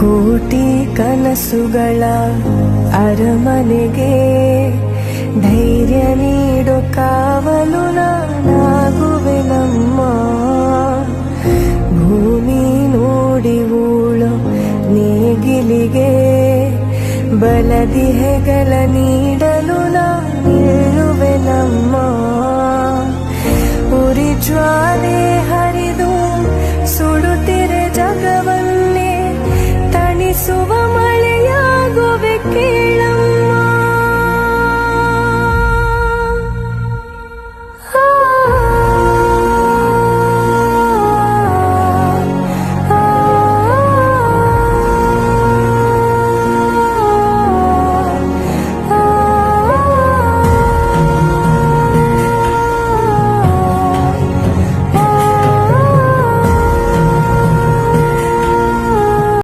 ಕೋಟಿ ಕನಸುಗಳ ಅರಮನೆಗೆ ಧೈರ್ಯ ನೀಡೋ ಕಾವಲು ನಾನಾಗುವೆ ನಮ್ಮ. ಭೂಮಿ ನೋಡಿ ಊಳು ನೀಗಿಲಿಗೆ ಬಲದಿ ಹೆಗಲ ನೀಡಲು ನಾನಿರುವೆ ನಮ್ಮ. ಉರಿ ಜ್ವಾಲೆ So.